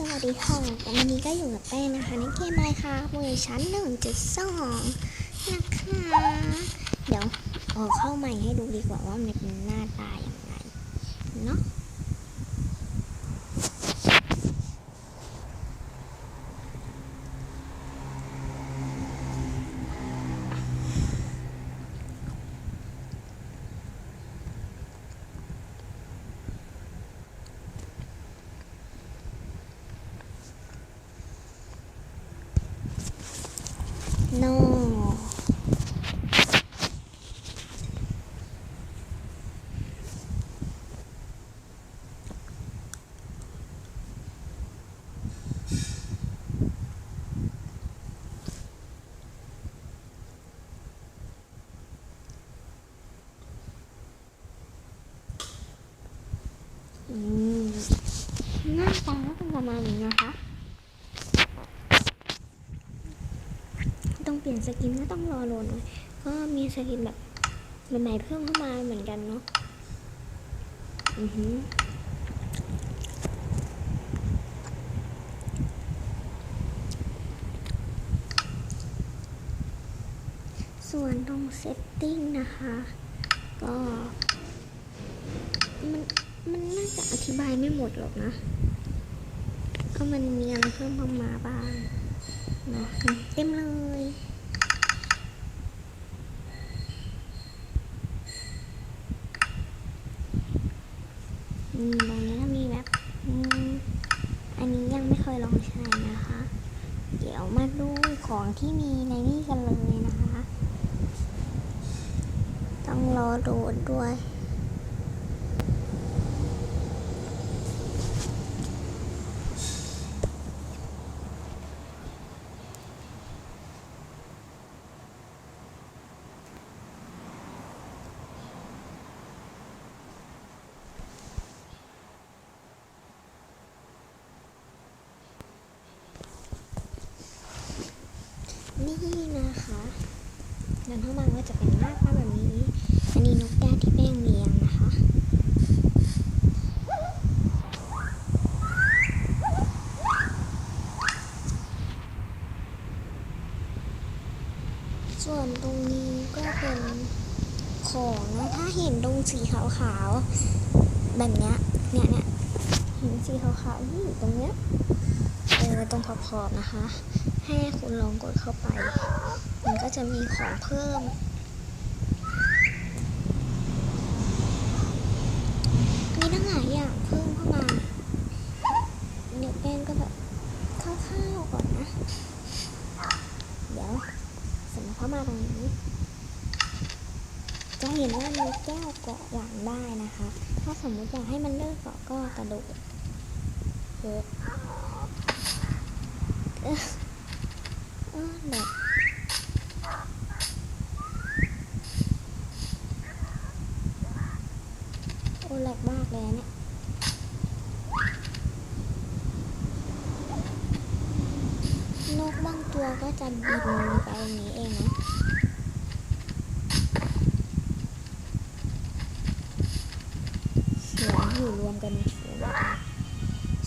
สวัสดีค่ะวันนี้ก็อยู่กับแป้งนะคะในเกมอะไรคะเวอร์ชัน1.2นะคะ เดี๋ยวเอาเข้าใหม่ให้ดูดีกว่าว่ามันเป็นหน้าตาอย่างไรเนาะ โน อืมหน้าตาก็เป็นประมาณนี้นะคะ ต้องเป ลี่ยนสกินก็ต้องรอโหลดก็มีสกินแบบใหม่ๆเพิ่มเข้ามาเหมือนกันเนาะอือหือส่วนตรงเซตติ้งนะคะ ก็มันมันน่าจะอธิบายไม่หมดหรอกนะก็มันมีอะไรเพิ่มเข้ามาบ้างเนาะเต็มเลย ตรงนี้ก็มีแบบอันนี้ยังไม่เคยลองใช้นะคะ เดี๋ยวมาดูของที่มีในนี่กันเลยนะคะ ต้องรอโดดด้วย นี่นะคะเดินเข้ามาก็จะเป็นหน้าตาแบบนี้ อันนี้นกแก้วที่แป้งเลี้ยงนะคะส่วนตรงนี้ก็เป็นของนะถ้าเห็นตรงสีขาวๆแบบเนี้ยเนี่ยเนี่ยเห็นสีขาวๆที่อยู่ตรงเนี้ยเออตรงขอบๆนะคะ ให้คุณลองกดเข้าไป มันก็จะมีของเพิ่ม มีตั้งหลายอย่างเพิ่มเข้ามา เดี๋ยวแป้งก็แบบคร่าวๆก่อนนะ เดี๋ยวสมมติเข้ามาตรงนี้ จะเห็นว่ามีแก้วเกาะหลังได้นะคะ ถ้าสมมุติอยากให้มันเลิกเกาะก็กระโดดเโอ้แหลกมากเลยเนี่ยนกบางตัวก็จะบินไปอย่างนี้เองนะเสียงอยู่รวมกัน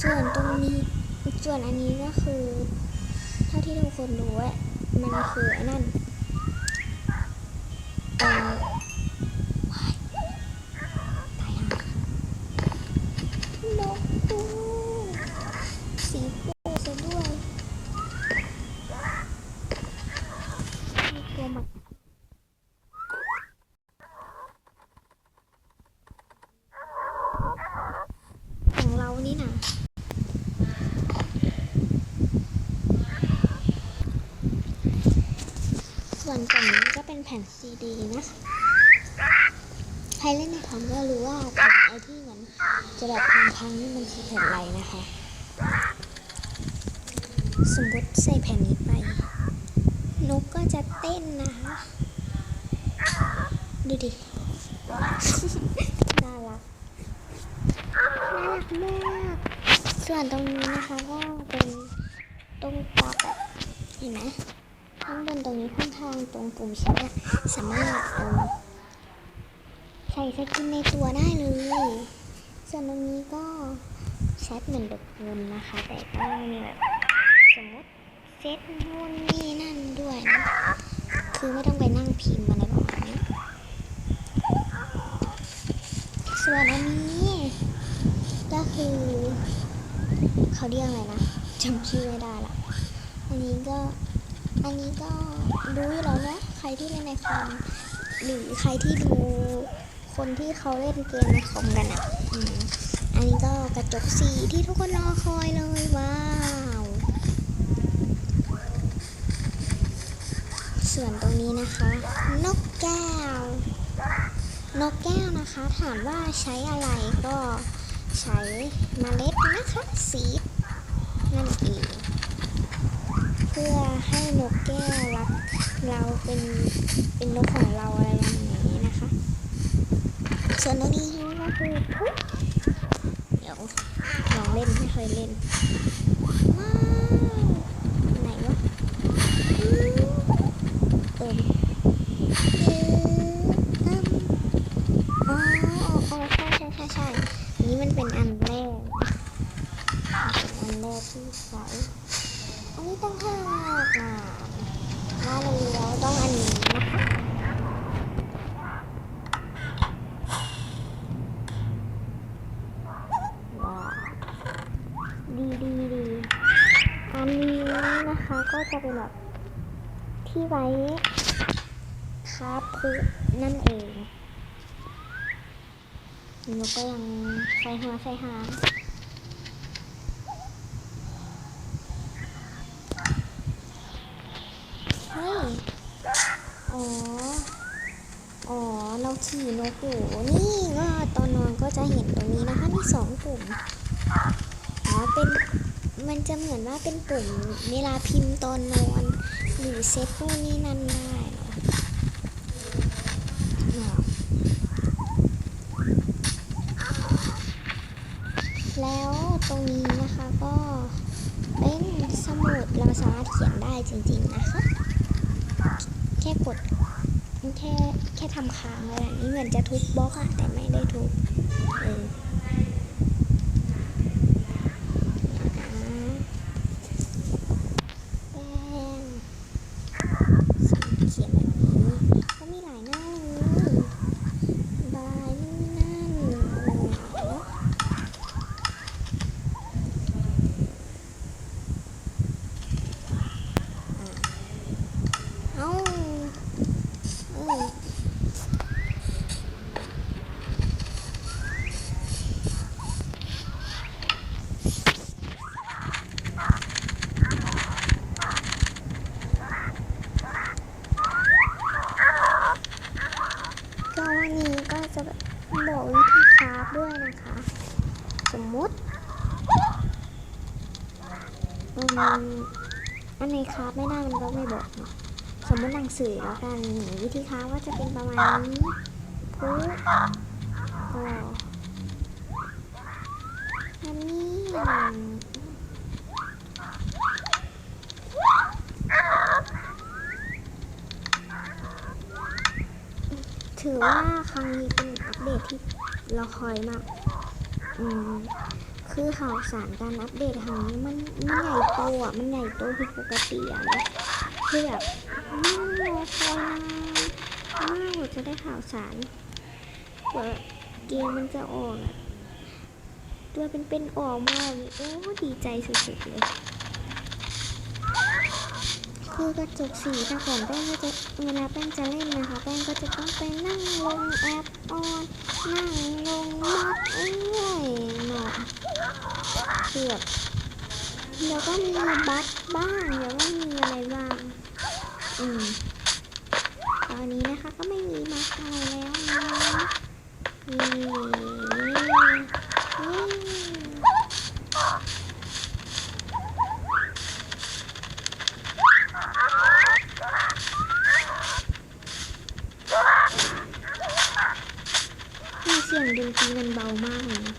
ส่วนตรงนี้ส่วนอันนี้ก็คือ ที่ทุกคนรู้มันคือไอ้นั่นเอ่อว้ายตายห่านกตัวสีโก้ซะด้วยมีตัวหมักของเรานี่นะ ส่ วนกล่องนี้ก็เป็นแผ่นซีดีนะคะใครเล่นในคอมก็รู้ว่าแผ่นไอที่มันจะแบบพังๆนี่มันคือแผ่นอะไรนะคะ สมมติใส่แผ่นนี้ไป นกก็จะเต้นนะคะ ดูดิ น่ารัก น่ารักมาก ส่วนตรงนี้นะคะก็เป็นตรงปรับอะเห็นไหม ข้างบนตรงนี้ข้างๆตรงปุ่มชิ้นเนี่ยสามารถใส่สกินในตัวได้เลย ส่วนตรงนี้ก็แชทเหมือนเดิมนะคะ แต่ก็มีแบบสมมติเซตนู่นนี่นั่นด้วยนะคือไม่ต้องไปนั่งพิมพ์อะไรประมาณนี้ส่วนอันนี้ก็คือเขาเรียกอะไรนะจำชื่อไม่ได้ละอันนี้ก็ อันนี้ก็รู้อยู่แล้วเนอะใครที่เล่นในคอมหรือใครที่ดูคนที่เขาเล่นเกมในคอมกันอะอันนี้ก็กระจกสีที่ทุกคนรอคอยเลยว้าวส่วนตรงนี้นะคะ นกแก้วนกแก้วนะคะ ถามว่าใช้อะไรก็ใช้มเมล็ดนะคะ สีนั่นเอง พื่อให้นกแก้วรับเราเป็นเป็นนกของเราอะไรอย่างนี้นะคะ ส่วนตัวนี้ก็คือปุ๊บเดี๋ยวลองเล่นไม่เคยเล่นว้าวไหนวะอืมเอิมเอิมอ๋ออ๋อใช่ใช่ใช่ใช่อันนี้มันเป็นอันแรกเป็นอันแรกที่ใช้ อันนี้ต้องห้าอ่ามาแล้วต้องอันนี้นะคะว้าวดีดีดีอันนี้ นะคะ ก็จะเป็นแบบที่ไว้คาบคุนั่นเองนกก็ยังใส่หัวใส่หางเฮ้ยอ๋อ อ๋อ เราขี่นกอยู่นี่ก็ตอนนอนก็จะเห็นตรงนี้นะคะมีสองปุ่มอ๋อเป็น มันจะเหมือนว่าเป็นปุ่มเวลาพิมพ์ตอนนอนหรือเซ็ตพวกนี้นั่นได้แล้วตรงนี้นะคะก็เป็นสมุดเราสามารถเขียนได้จริงๆนะคะ แค่กดแค่แค่ทำค้างไว้แบบนี้เหมือนจะทุบบล็อกอะแต่ไม่ได้ทุบเอออ่าแป้งเขียนแบบนี้ก็มีหลายหน้าเลยบายนี่นั่นโอ้โหเอ้าเออ ก็วันนี้ก็จะบอกวิธีคราฟด้วยนะคะ ส มมุติอันไหนคราฟไม่ได้มันก็ไม่บอกเนาะสมมติหนังสือแล้วกันวิธีคราฟก็จะเป็นประมาณนี้ปุ๊บก็อันนี้ถือว่าครั้งนี้เป็นอัปเดตที่เราคอยมาก คือข่าวสารการอัปเดตครั้งนี้มันมันใหญ่โตอะ มันใหญ่โตผิดปกติอะนะคือแบบน่รอคอยนานมากกว่าจะได้ข่าวสารกว่าเกมมันจะออกอะ ตัวเป็นๆออกมาเลยโอ้ดีใจสุดๆเลย คือกระจกสีแต่ก่อนแป้งก็จะเวลาแป้งจะเล่นนะคะแป้งก็จะต้องไปนั่งลงแอปออนนั่งลงมัดเอ้ยหนอเกือบเดี๋ยวก็มีบัตบ้างเดี๋ยวก็มีอะไรบ้างอืมตอนนี้นะคะก็ไม่มีบัตอะไรแล้วนะเย้เย้มีเสียงดนตรีมันเบามากเลยนะ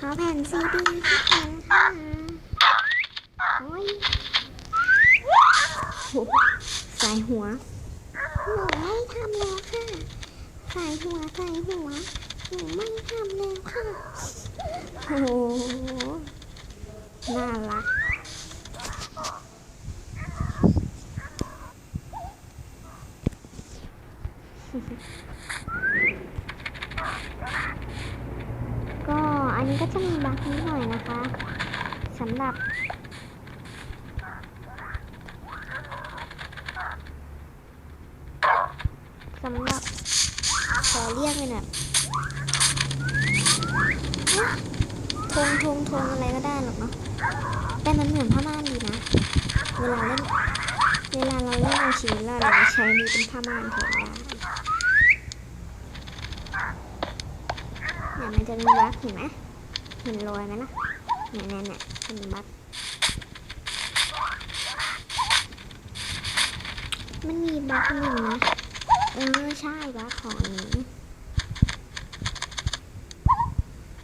ขอแผ่นซีดีที่แผ่นค่ะ สายหัว หนูไม่ทำแล้วค่ะสายหัวสายหัว หนูไม่ทำแล้วค่ะโอ้โหน่ารัก ก็อันนี้ก็จะมีบั๊กนิดหน่อยนะคะสำหรับ สำหรับขอ เนี่ยทงทงทงอะไรก็ได้หรอกเนาะแต่มันเหมือนผ้าม่านดีนะ เวลาเล่น เวลาเราเล่นเอาชีวิตรอดเราใช้นี้เป็นผ้าม่านแทนได้เนี่ยมันจะมีบั๊กเห็นไหมเห็นรอยไหมล่ะเนี่ยเนี่ยเนี่ยเป็นบั๊กมันมีบั๊กหนึ่งนะ เออ ใช่บั๊กของอันนี้อืม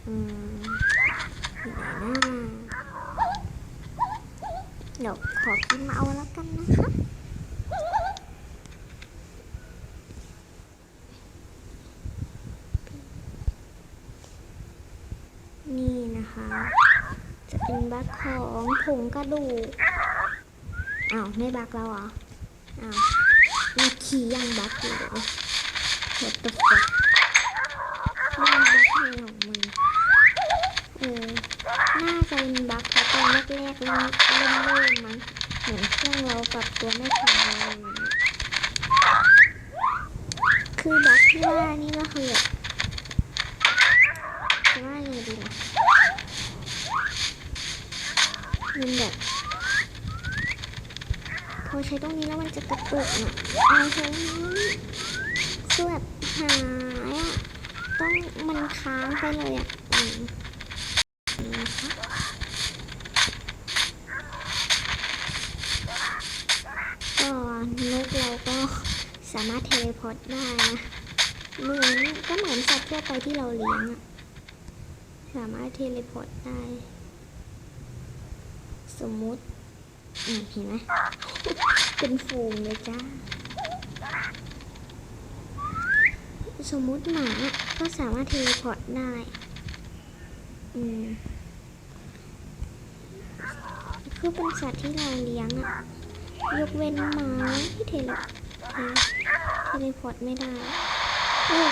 ไหนนะ เดี๋ยวขอพิมพ์มาเอาแล้วกันนะคะนี่นะคะ จะเป็นบักของผงกระดูกอ้าวไม่บักแล้วเหรออ้าวมีคีย์ยังบักอยู่เหรอ What the fuck มันบั๊กในของมึง น่าจะเป็นบั๊กเพราะตอนแรกๆเล่นเล่นเล่นมั้งเหมือนเครื่องเราปรับตัวไม่ทันอะไรอย่างเงี้ยคือบั๊กที่ว่านี่ก็คือแบบจะว่าไงดีล่ะมันแบบพอใช้ตรงนี้แล้วมันจะกระตุกอะเอาใช้นี้คือแบบหายอะต้องมันค้างไปเลยอะ ก็นกเราก็สามารถเทเลพอร์ตได้นะเหมือนก็เหมือนสัตว์ทั่วไปที่เราเลี้ยงอะสามารถเทเลพอร์ตได้ สมมุติเห็นไหมเป็นฝูงเลยจ้าสมมุติหมาก็สามารถเทเลพอร์ตได้ อืม คือเป็นสัตว์ที่เราเลี้ยงอะยกเว้นหมาที่เทเลเทเลพอร์ตไม่ได้เอ้ย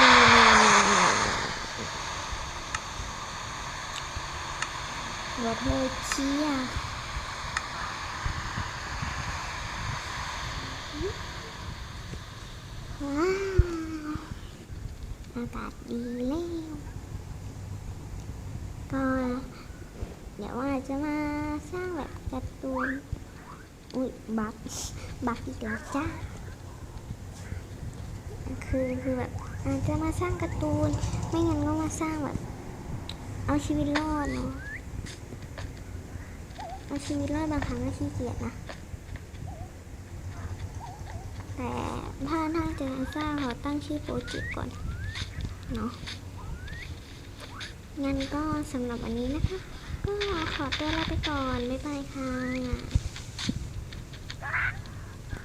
นี่นี่นี่นี่วอเทอเชียว้าวอากาศดีแล้ว ก็ เดี๋ยวว่า จะมาสร้างแบบการ์ตูน อุ้ยบักบักอีกแล้วจ้าคือคือแบบอาจจะมาสร้างการ์ตูน ไม่งั้นก็มาสร้างแบบ เอาชีวิตรอดเนาะเอาชีวิตรอดบางครั้งก็ขี้เกียจนะ แต่ถ้าถ้าจะสร้างขอตั้งชื่อโปรเจกต์ก่อน เนาะงั้นก็สำหรับวันนี้นะคะ ก็ขอตัวลาไปก่อน บ๊ายบายค่ะ